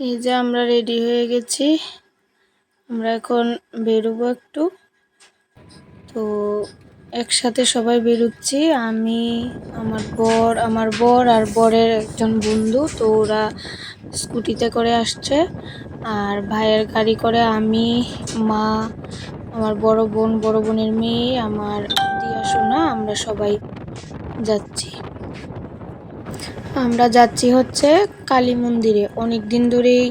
এই যে আমরা রেডি হয়ে গেছি। আমরা এখন বেরোবো একটু। তো একসাথে সবাই বেরোচ্ছি। আমি, আমার বর আমার বর আর বরের একজন বন্ধু। তো ওরা স্কুটিতে করে আসছে। আর ভাইয়ের গাড়ি করে আমি, মা, আমার বড় বোন, বড় বোনের মেয়ে, আমার দিয়া শোনা আমরা সবাই যাচ্ছি। আমরা যাচ্ছি হচ্ছে কালী মন্দিরে। অনেক দিন ধরেই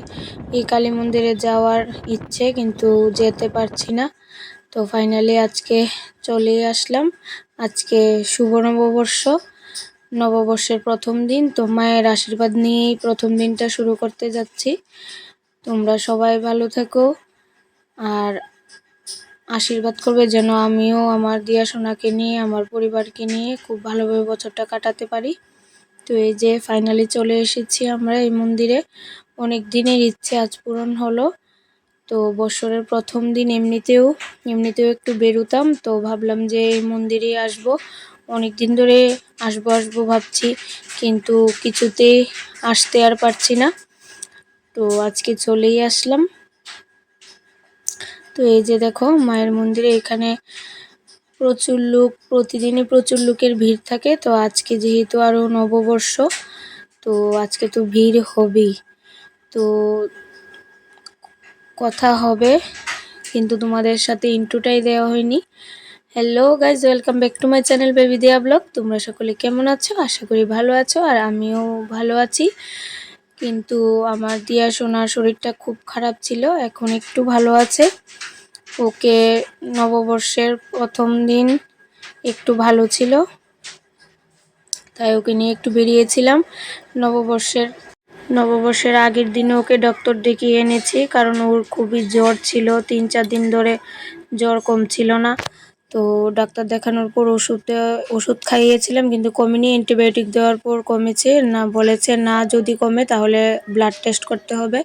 এই কালী মন্দিরে যাওয়ার ইচ্ছে, কিন্তু যেতে পারছি না। তো ফাইনালি আজকে চলে আসলাম। আজকে শুভ নববর্ষ। নববর্ষের প্রথম দিন। তো মায়ের আশীর্বাদ নিয়েই প্রথম দিনটা শুরু করতে যাচ্ছি। তোমরা সবাই ভালো থেকো। আর আশীর্বাদ করবে যেন আমিও আমার দিয়া সোনাকে নিয়ে, আমার পরিবারকে নিয়ে খুব ভালোভাবে বছরটা কাটাতে পারি। তো এই যে ফাইনালি চলে এসেছি আমরা এই মন্দিরে। অনেক দিনের ইচ্ছে আজ পূরণ হলো। তো বছরের প্রথম দিন এমনিতেও এমনিতেও একটু বেরোতাম, তো ভাবলাম যে এই মন্দিরে আসব। অনেক দিন ধরে আসব আসব ভাবছি, কিন্তু কিছুতেই আসতে আর পারছি না। তো আজকে চলেই আসলাম। তো এই যে দেখো, মায়ের মন্দিরে এখানে প্রচুর লোক, প্রতিদিনই প্রচুর লোকের ভিড় থাকে। তো আজকে যেহেতু আরও নববর্ষ, তো আজকে তো ভিড় হবেই। তো কথা হবে, কিন্তু তোমাদের সাথে ইন্টুটাই দেওয়া হয়নি। Hello guys welcome back to my channel baby দেয়া ব্লগ তোমরা সকলে কেমন আছো? আশা করি ভালো আছো, আর আমিও ভালো আছি। কিন্তু আমার দিয়া সোনার শরীরটা খুব খারাপ ছিল, এখন একটু ভালো আছে। ওকে নববর্ষের প্রথম দিন একটু ভালো ছিল, তাই ওকে নিয়ে একটু বেরিয়েছিলাম। নববর্ষের নববর্ষের আগের দিনে ওকে ডক্টর ডেকে এনেছি, কারণ ওর খুবই জ্বর ছিল, তিন চার দিন ধরে জ্বর কমছিল না। তো ডাক্তার দেখানোর পর ওষুধ ওষুধ খাইয়েছিলাম, কিন্তু কমেনি অ্যান্টিবায়োটিক দেওয়ার পর কমেছে। না, বলেছে না, যদি কমে তাহলে ব্লাড টেস্ট করতে হবে।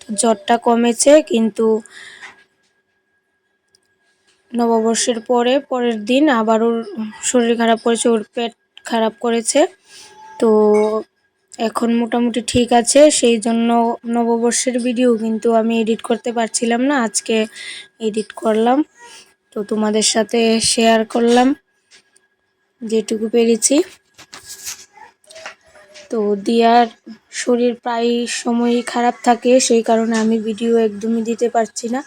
তো জ্বরটা কমেছে, কিন্তু নববর্ষের পরে, পরের দিন আবার ওর শরীর খারাপ করেছে, ওর পেট খারাপ করেছে। তো এখন মোটামুটি ঠিক আছে, সেই জন্য নববর্ষের ভিডিও কিন্তু আমি এডিট করতে পারছিলাম না, আজকে এডিট করলাম। তো তোমাদের সাথে শেয়ার করলাম, যেটুকু পেরেছি। তো দিয়ার শরীর প্রায় সময়ই খারাপ থাকে, সেই কারণে আমি ভিডিও একদমই দিতে পারছি না।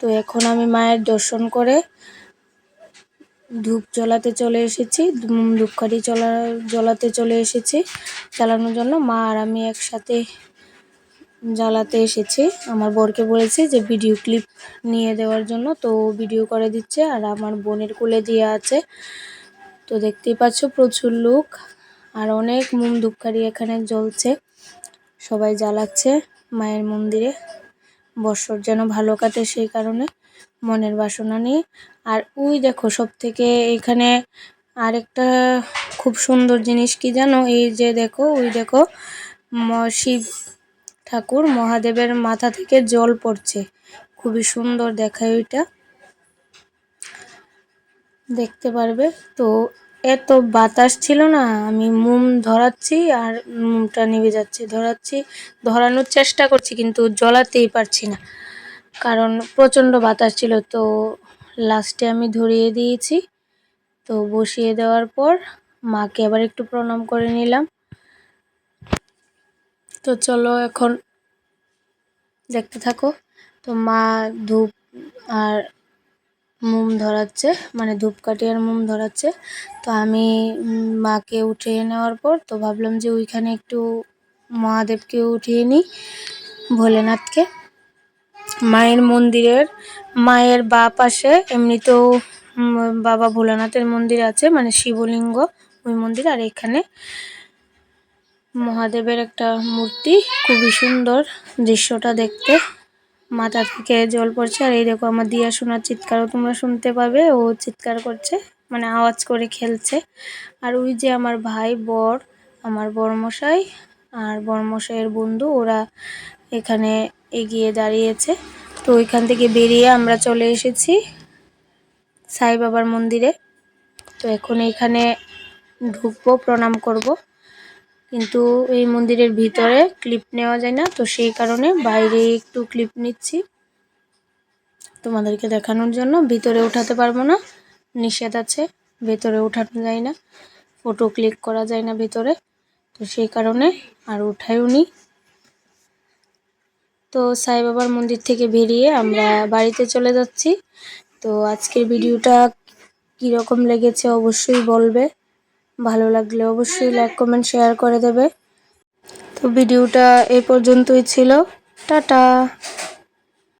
তো এখন আমি মায়ের দর্শন করে ধূপ জ্বলাতে চলে এসেছি ধূপকাঠি চলা জ্বলাতে চলে এসেছি, জ্বালানোর জন্য। মা আর আমি একসাথে জ্বালাতে এসেছি। আমার বরকে বলেছি যে ভিডিও ক্লিপ নিয়ে দেওয়ার জন্য, তো ভিডিও করে দিচ্ছে আর আমার বোনের কোলে দিয়ে আছে। তো দেখতেই পাচ্ছ প্রচুর লোক আর অনেক মোম ধূপকাঠি এখানে জ্বলছে। সবাই জ্বালাচ্ছে মায়ের মন্দিরে। বছর যেন ভালো কাটে সেই কারণে মনের বাসনা নিয়ে। আর ওই দেখো সব থেকে এখানে আরেকটা খুব সুন্দর জিনিস কি জানো? এই যে দেখো, ওই দেখো শিব ঠাকুর মহাদেবের মাথা থেকে জল পড়ছে। খুবই সুন্দর দেখায় ওইটা। দেখতে পারবে? তো এত বাতাস ছিল না, আমি মোম ধরাচ্ছি আর মোমটা নিভে যাচ্ছে, ধরাচ্ছি, ধরানোর চেষ্টা করছি কিন্তু জ্বলাতেই পারছি না। কারণ প্রচণ্ড বাতাস ছিল, তো লাস্টে আমি ধরিয়ে দিয়েছি। তো বসিয়ে দেওয়ার পর মাকে আবার একটু প্রণাম করে নিলাম। তো চলো এখন দেখতে থাকো। তো মা ধূপ আর মোম ধরাচ্ছে মানে ধূপকাঠি আর মোম ধরাচ্ছে। তো আমি মাকে উঠিয়ে নেওয়ার পর তো ভাবলাম যে ওইখানে একটু মহাদেবকে উঠিয়ে নিই, ভোলেনাথকে। মায়ের মন্দিরের, মায়ের বা পাশে এমনিতেও বাবা ভোলানাথের মন্দির আছে মানে শিবলিঙ্গ ওই মন্দির। আর এখানে মহাদেবের একটা মূর্তি, খুবই সুন্দর দৃশ্যটা দেখতে। মাথা থেকে জল পড়ছে আর এই দেখো আমার দিয়া শোনার চিৎকারও তোমরা শুনতে পাবে। ও চিৎকার করছে মানে আওয়াজ করে খেলছে। আর ওই যে আমার ভাই বর, আমার বড়মশাই আর বড়মশাইয়ের বন্ধু, ওরা এখানে এগিয়ে দাঁড়িয়েছে। তো ওইখান থেকে বেরিয়ে আমরা চলে এসেছি সাই বাবার মন্দিরে। তো এখন এখানে ঢুকবো, প্রণাম করব। কিন্তু এই মন্দিরের ভিতরে ক্লিপ নেওয়া যায় না, তো সেই কারণে বাইরে একটু ক্লিপ নিচ্ছি। তোমাদেরকে দেখানোর জন্য। ভিতরে উঠাতে পারব না, নিষেধ আছে, ভেতরে উঠানো যায় না ফটো ক্লিক করা যায় না ভেতরে, তো সেই কারণে আর উঠাইও নি। তো সাই বাবার মন্দির থেকে বেরিয়ে আমরা বাড়িতে চলে যাচ্ছি। তো আজকের ভিডিওটা কীরকম লেগেছে অবশ্যই বলবে। ভালো লাগলে অবশ্যই লাইক কমেন্ট শেয়ার করে দেবে। তো ভিডিওটা এ পর্যন্তই ছিল। টাটা।